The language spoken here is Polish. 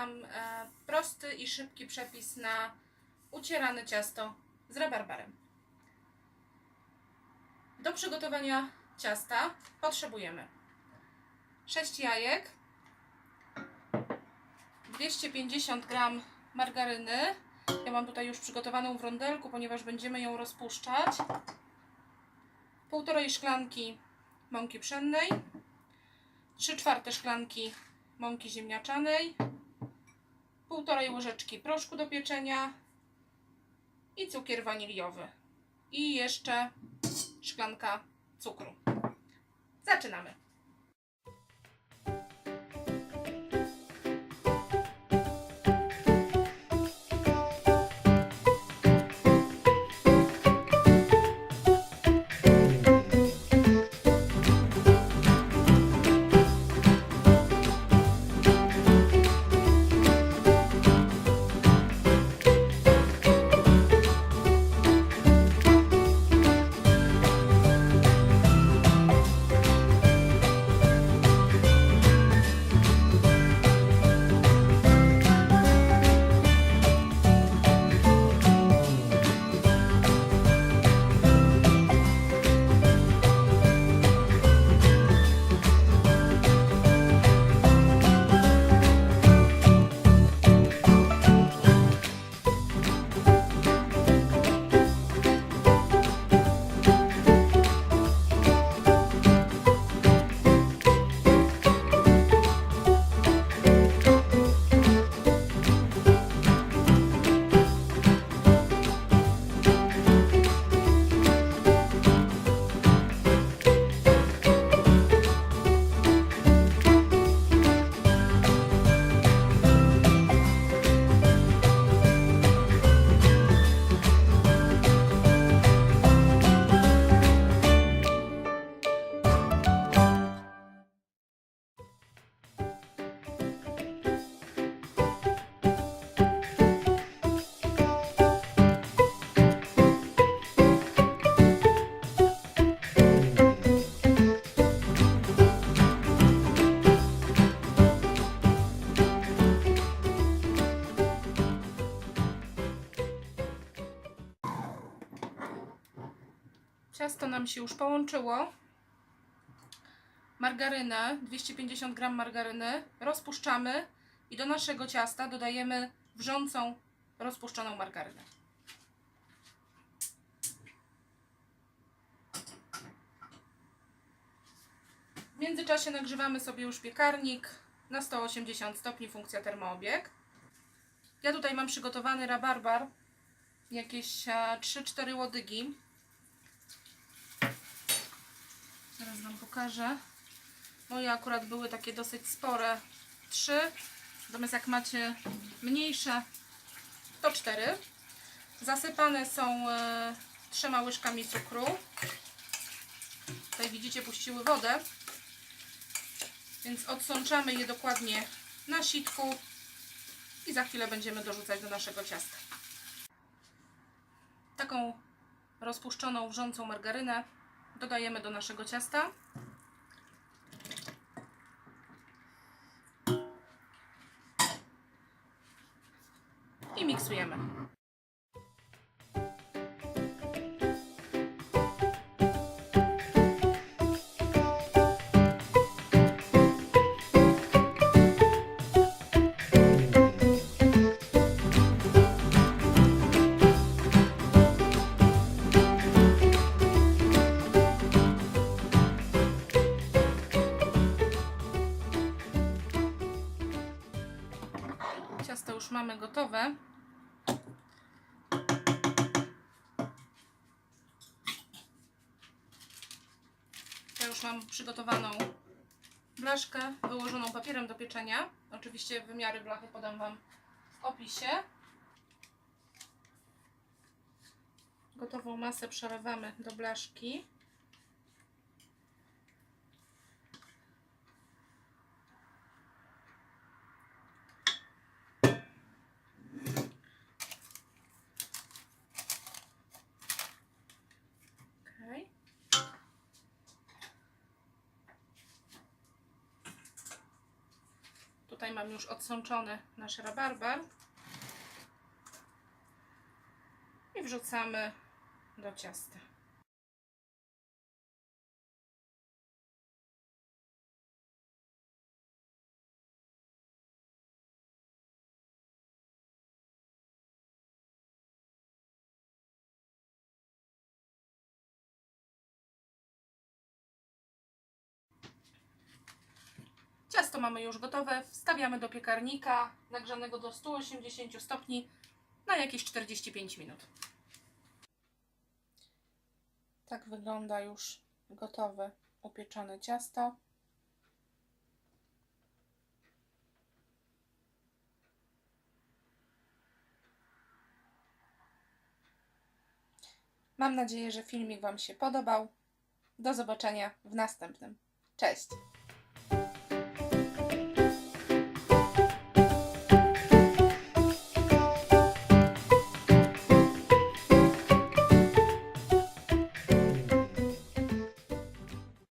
Wam e, prosty i szybki przepis na ucierane ciasto z rabarbarem. Do przygotowania ciasta potrzebujemy 6 jajek, 250 g margaryny. Ja mam tutaj już przygotowaną w rondelku, ponieważ będziemy ją rozpuszczać. Półtorej szklanki mąki pszennej, 3 czwarte szklanki mąki ziemniaczanej, półtorej łyżeczki proszku do pieczenia i cukier waniliowy. I jeszcze szklanka cukru. Zaczynamy. Ciasto nam się już połączyło. Margarynę, 250 g margaryny rozpuszczamy i do naszego ciasta dodajemy wrzącą, rozpuszczoną margarynę. W międzyczasie nagrzewamy sobie już piekarnik na 180 stopni, funkcja termoobieg. Ja tutaj mam przygotowany rabarbar, jakieś e, 3-4 łodygi. Zaraz Wam pokażę. Moje akurat były takie dosyć spore, trzy. Natomiast jak macie mniejsze, to cztery. Zasypane są e, trzema łyżkami cukru. Tutaj widzicie, puściły wodę. Więc odsączamy je dokładnie na sitku i za chwilę będziemy dorzucać do naszego ciasta. Taką rozpuszczoną, wrzącą margarynę dodajemy do naszego ciasta. I miksujemy. Mamy gotowe. Ja już mam przygotowaną blaszkę wyłożoną papierem do pieczenia. Oczywiście wymiary blachy podam Wam w opisie. Gotową masę przelewamy do blaszki. Tutaj mam już odsączony nasz rabarbar. I wrzucamy do ciasta. Ciasto mamy już gotowe. Wstawiamy do piekarnika nagrzanego do 180 stopni na jakieś 45 minut. Tak wygląda już gotowe upieczone ciasto. Mam nadzieję, że filmik Wam się podobał. Do zobaczenia w następnym. Cześć!